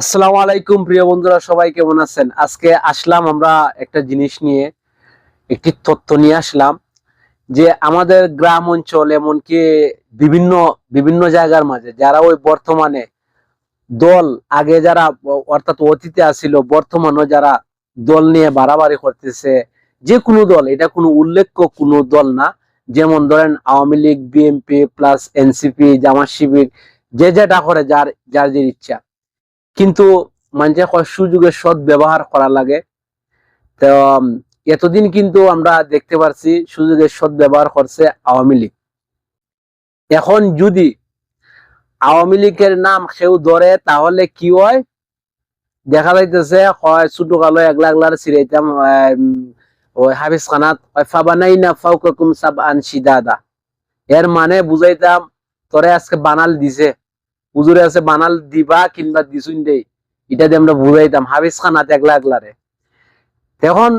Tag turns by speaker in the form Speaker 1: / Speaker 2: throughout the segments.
Speaker 1: আসসালামু আলাইকুম, প্রিয় বন্ধুরা, সবাই কেমন আছেন? আজকে আসলাম আমরা একটা জিনিস নিয়ে, একটি তথ্য নিয়ে আসলাম যে আমাদের গ্রাম অঞ্চল এমনকি বিভিন্ন বিভিন্ন জায়গার মাঝে যারা ওই বর্তমানে দল, আগে যারা অর্থাৎ অতীতে আসছিল বর্তমানেও যারা দল নিয়ে বাড়াবাড়ি করতেছে, যে কোনো দল, এটা কোনো উল্লেখ্য কোনো দল না। যেমন ধরেন Awami League, BNP plus NCP Jamaat Shibir, যে যেটা করে যার যার যে ইচ্ছা। কিন্তু মানুষের কয় সুযোগের সৎ ব্যবহার করা লাগে। তো এতদিন কিন্তু আমরা দেখতে পারছি সুযোগের সৎ ব্যবহার করছে আওয়ামী লীগ। এখন যদি আওয়ামী লীগের নাম কেউ ধরে, তাহলে কি হয়? দেখা যাইতেছে হয় ছোট কালো একলা একলার সিরাইতাম ওই হাফিজ খানাত ফাবানাই না ফাউকুম সাব আন সিদাদা এর মানে বুঝাইতাম, তোরে আজকে বানাল দিছে। হুজুরে আছে, বানাল দিবা কিংবা দিছুন দেই। এটা দিয়ে আমরা বুঝাইতাম, হাফিজ খানাত একলা একলারে এখন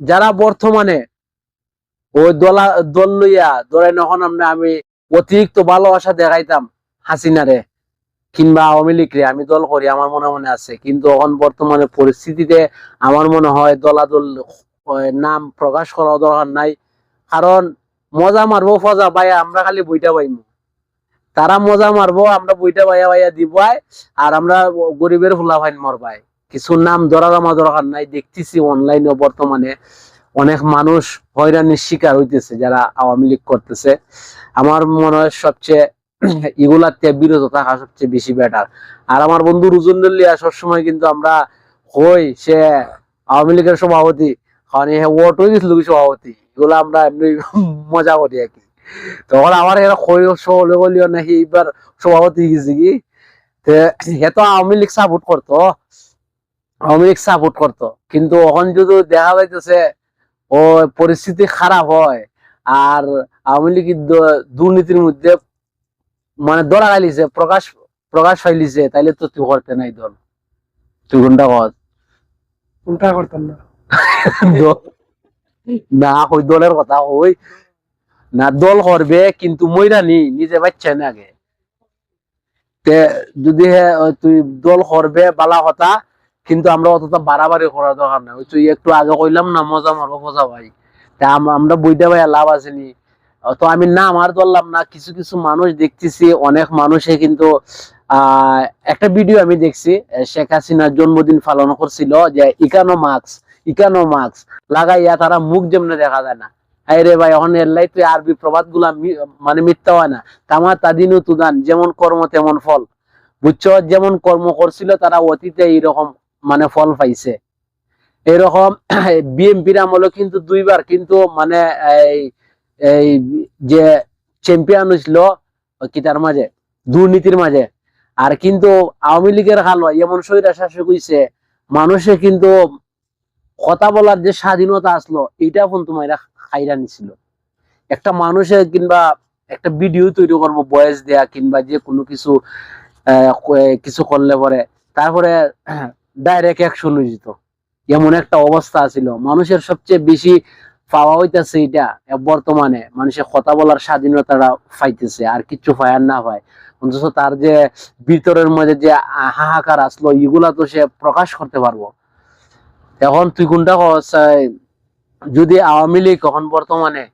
Speaker 1: যারা বর্তমানে ওই দলা, দল লইয়া ধরেন এখন আমরা আমি অতিরিক্ত ভালোবাসা দেখাইতাম হাসিনারে কিংবা আওয়ামী লীগরে আমি দল করি, আমার মনে মনে আছে। কিন্তু এখন বর্তমানে পরিস্থিতিতে আমার মনে হয় দলাদল নাম প্রকাশ করা দরকার নাই। কারণ মজা মারবো, ফজা ভাই আমরা খালি বইটা পাইমু। তারা মজা মারবো, আমরা বইটা বাইয়া বাইয়া দিবাই আর আমরা গরিবের ফুলা ফাইন মরবাই কিছু নাম ধরার আমার দরকার নাই, দেখতেছি অনলাইনে বর্তমানে অনেক মানুষ হয়রানির শিকার হইতেছে যারা আওয়ামী লীগ করতেছে। আমার মনে হয় সবচেয়ে এগুলার থেকে বিরত থাকা সবচেয়ে বেশি বেটার আর আমার বন্ধু রুজুন্দুল্লিয়া সবসময় কিন্তু আমরা হই, সে আওয়ামী লীগের সভাপতি, কারণ ওট হয়ে গেছিল সভাপতি? এগুলো আমরা এমনি মজা করি আর কি। তখন আমার এরা খৈর গলিও নাকি এইবার সভাপতি গেছে কি? তে হে তো আওয়ামী লীগ সাপোর্ট করতো। আওয়ামী লীগ সাপোর্ট করতো। কিন্তু এখন যদি দেখা যাইতেছে ও পরিস্থিতি খারাপ হয় আর আওয়ামী লীগ দুর্নীতির মধ্যে মানে দলা গালিছে প্রকাশ প্রকাশ হইলিছে তাইলে তো তুই করতে নাই দল। তুই কোনটা কর?
Speaker 2: কোনটা করতাম না?
Speaker 1: না ওই দলের কথা ওই না, দল করবে, কিন্তু মইরা নি নিজে বাচ্চা না আগে। তে যদি তুই দল করবে, বালা কথা, কিন্তু আমরা অতটা বাড়াবাড়ি করার দরকার নাই। তুই একটু আগে কইলাম না, মজা মারবো, মজা ভাই। তা আমরা বইটা ভাই লাভ আসেনি তো আমি না আমার ধরলাম না, কিছু কিছু মানুষ দেখতেছি, অনেক মানুষে কিন্তু একটা ভিডিও আমি দেখছি শেখ হাসিনার জন্মদিন পালন করছিল, যে ইকানো মাস্ক ইকানো মাস্ক, লাগাইয়া তারা মুখ যেমনে দেখা যায় না। আই রে ভাই এখন এল্লাই তুই আরবি প্রবাদগুলা মানে মিথ্যা হয় না। তামা তাদিনু তুদান, যেমন কর্ম তেমন ফল। বুঝছ? যেমন কর্ম করছিল, তারা অতীতে এইরকম মানে ফল পাইছে। এরকম বিএমপির আমলে কিন্তু দুইবার, কিন্তু মানে এই এই যে চ্যাম্পিয়ন হয়েছিল কি তার মাঝে? দুর্নীতির মাঝে। আর কিন্তু আওয়ামী লীগের হালো এমন শরীর শাসক হইছে, মানুষে কিন্তু কথা বলার যে স্বাধীনতা আসলো এটা ফোন তোমার খাইরা নিছিল। একটা মানুষের কিংবা একটা ভিডিও তৈরি করব, বয়স দেয়া কিংবা যে কোনো কিছু কিছু করলে পরে, তারপরে ডাইরেক্ট অ্যাকশন হয়ে যেত। এমন একটা অবস্থা ছিল। মানুষের সবচেয়ে বেশি পাওয়া হইতেছে এটা বর্তমানে। মানুষের কথা বলার স্বাধীনতাটা পাইতেছে, আর কিছু পায় আর না পায় অন্তত তার যে ভিতরের মধ্যে যে হাহাকার আসলো, এগুলা তো সে প্রকাশ করতে পারব। এখন তুই কোনটা যদি আওয়ামী লীগ এখন বর্তমানে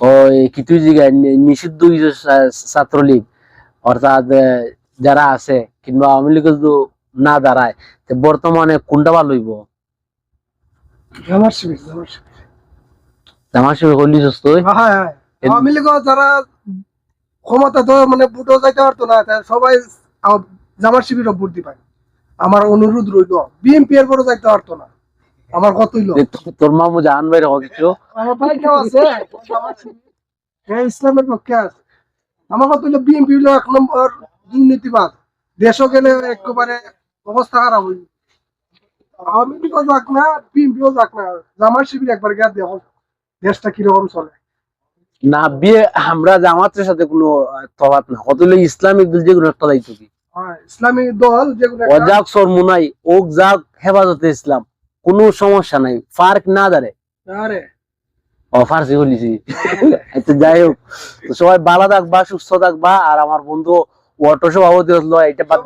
Speaker 1: ওই কিছু জায়গায় নিষিদ্ধ ছাত্রলীগ অর্থাৎ যারা আছে কিংবা আওয়ামী লীগ যদি না দাঁড়ায় বর্তমানে কোনটা ভালো হইব?
Speaker 2: আমার শিবির আমার শিবির।
Speaker 1: হলি সুস্থ
Speaker 2: আওয়ামী লীগ যারা ক্ষমতা তো মানে ভোটও যাইতে পারতো না তা সবাই আও- জামার শিবির ভোট দিবাই আমার অনুরোধ রইল বিএনপি এর বড় যাইতে পারতো না। আমার কত হইল?
Speaker 1: তোর মামু জাহান ভাই রেখো কিছু
Speaker 2: আমার ভাই কেউ আছে? হ্যাঁ ইসলামের পক্ষে আছে? আমার কত হইল? বিএনপি হইল এক নম্বর দুর্নীতিবাদ। দেশও গেলে একেবারে অবস্থা খারাপ হইল। আওয়ামী লীগও যাক না বিএনপিও যাক না। জামার শিবির একবার গিয়ে দেখো দেশটা কীরকম চলে।
Speaker 1: না বিয়ে আমরা জামাতের সাথে কোনো তফাৎ না। কত হলো ইসলামিক দল যে একটা দায়িত্ব কি?
Speaker 2: হ্যাঁ, ইসলামী দল যেগুলো
Speaker 1: ও যাক সরমুনাই ওক যাক হেফাজতে ইসলাম। কোনো সমস্যা নাই ফার্ক না দাঁড়ে বলিছি। তো যাই হোক সবাই ভালো থাকবা সুস্থ থাকবা আর আমার বন্ধু
Speaker 2: অটো সভাপতি হলো এটা বাদ